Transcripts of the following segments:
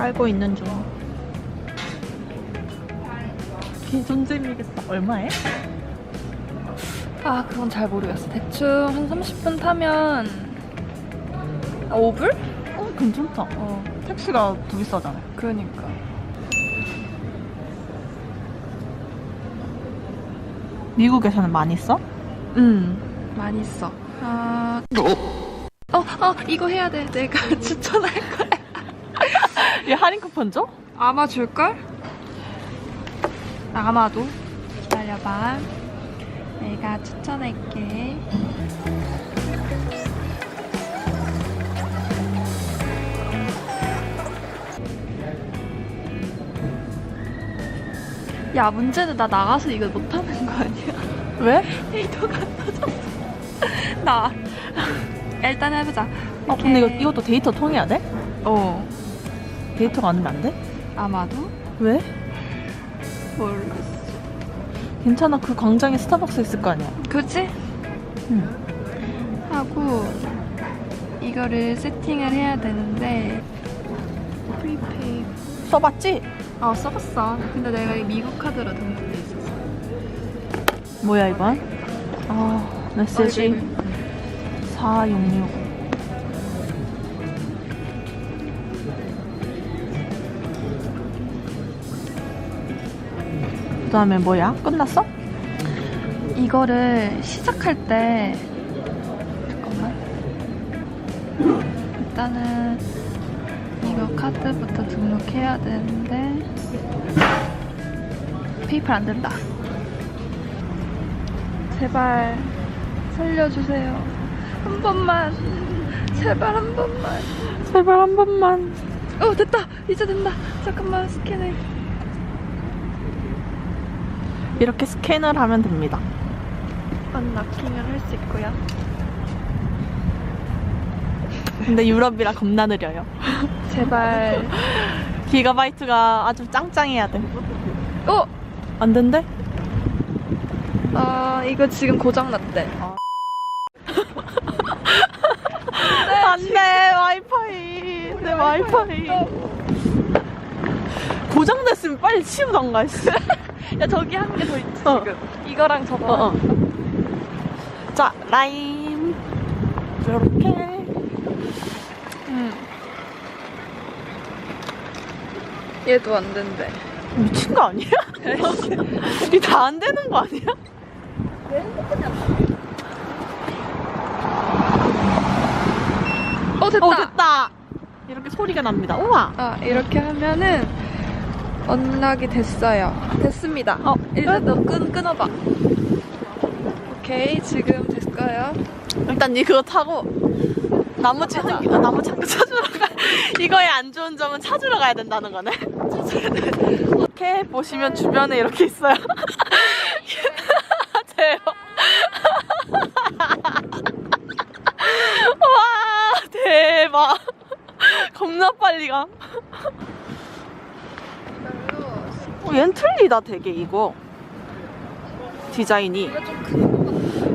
깔고 있는 중. 개존재미겠다. 얼마에? 아 그건 잘 모르겠어. 대충 한 30분 타면 5불? 어, 괜찮다. 어 택시가 더 비싸잖아. 그러니까. 미국에서는 많이 써? 음 많이 써. 아 어, 어, 이거 해야 돼. 내가 추천할 거야. 얘 할인 쿠폰 줘? 아마 줄걸? 아마도. 기다려봐. 내가 추천할게. 야, 문제는 나 나가서 이거 못하는 거 아니야? 왜? 데이터가 안 터졌어. 나. 일단 해보자. 아, 근데 이거. 이것도 데이터 통해야 돼? 어. 데이터가 안 되면 안 돼? 아마도? 왜? 모르겠어. 괜찮아. 그 광장에 스타벅스 있을 거 아니야. 그치? 응. 하고 이거를 세팅을 해야 되는데 프리페이 써봤지? 아 써봤어 근데 내가 이 미국 카드로 등록돼 있었어 뭐야, 이건? 아, 메시지 466. 그 다음에 뭐야? 끝났어? 이거를 시작할 때 잠깐만. 일단은 이거 카드부터 등록해야 되는데 페이팔 안 된다. 제발 살려주세요. 한 번만. 제발 한 번만. 제발 한 번만. 어 됐다. 이제 된다. 잠깐만 스캔해 이렇게 스캔을 하면 됩니다. 언락킹을 할 수 있고요 근데 유럽이라 겁나 느려요. 제발 기가바이트가 아주 짱짱해야 돼. 어! 안 된대? 아 이거 지금 고장났대 안 돼, 와이파이. 내 와이파이. 고장됐으면 빨리 치우던가, 씨. 야 저기 한 개 더 있지 어. 지금 이거랑 저거 어, 어. 자, 라임. 이렇게. 음. 얘도 안 된대 미친 거 아니야? 이다안 되는 거 아니야? 어 됐다 어, 됐다. 이렇게 소리가 납니다. 우와. 아 이렇게 하면은 언락이 됐어요 됐습니다 어, 일단 너 끈, 끊어봐 오케이 지금 됐어요 일단 니 그거 타고 한 개, 아, 나머지 한개 찾으러 가. 이거의 안 좋은 점은 찾으러 가야 된다는 거네. 이렇게 보시면 주변에 이렇게 있어요. 대박. 와 대박. 겁나 빨리 가. 어, 얜 틀리다 되게 이거 디자인이.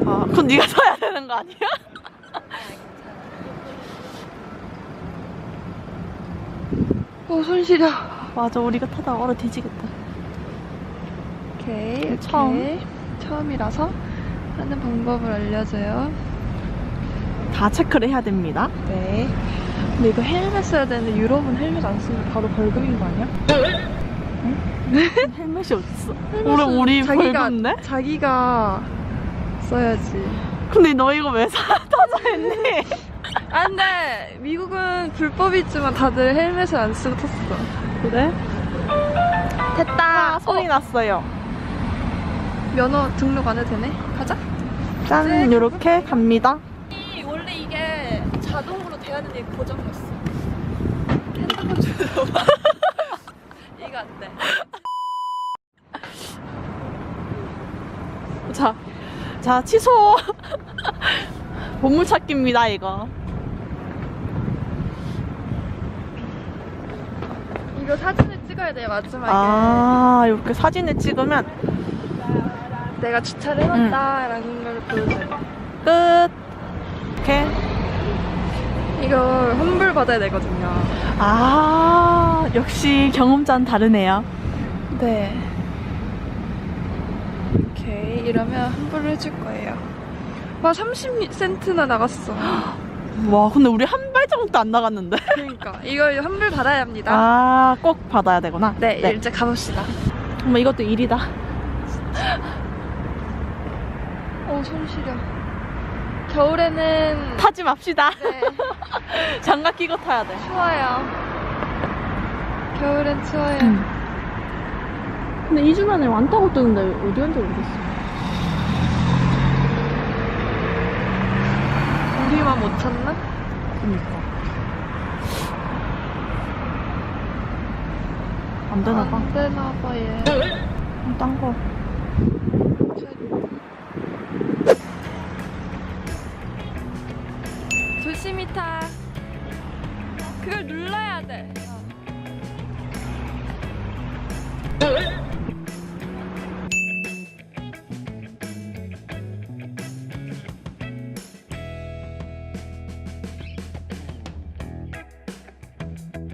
아, 그건 네가 사야 되는 거 아니야? 어, 손 시려. 맞아, 우리가 타다 얼어 뒤지겠다. 오케이, 이렇게. 처음. 처음이라서 하는 방법을 알려줘요. 다 체크를 해야 됩니다. 네. 근데 이거 헬멧 써야 되는데 유럽은 헬멧 안 쓰면 바로 벌금인 거 아니야? 헬멧이 어딨어? 우리 우리 벌금네? 자기가 써야지. 근데 너 이거 왜 사? 타자 했니? 안 돼! 미국은 불법이지만 다들 헬멧을 안 쓰고 탔어. 그래? 됐다! 아, 소리 났어요. 면허 등록 안 해도 되네? 가자. 짠, 요렇게 갑니다. 원래 이게 자동으로 돼야 되는데 고장났어. 핸드폰 줘봐. 이거 안 돼. 자, 자, 취소. 보물 찾기입니다, 이거. 이거 사진을 찍어야 돼 마지막에. 아, 이렇게 사진을 찍으면 내가 주차를 해놨다 라는 걸 보여줘요. 끝. 이렇게 이거 환불 받아야 되거든요. 아, 역시 경험자는 다르네요. 네. 이러면 환불을 해줄 거예요. 와, 30센트나 나갔어. 와, 근데 우리 한 발자국도 안 나갔는데? 그러니까. 이거 환불 받아야 합니다. 아, 꼭 받아야 되구나. 네, 이제 가봅시다. 어머, 이것도 일이다. 어, 손 시려. 겨울에는 타지 맙시다. 네, 장갑 끼고 타야 돼. 추워요. 겨울엔 추워요. 응. 근데 2주 만에 완타고 뜨는데 어디 간지 모르겠어. 못 찾나? 그니까. 안 되나 봐. 안 되나 봐, 얘. 딴 거. 조심히 타. 그걸 눌러야 돼.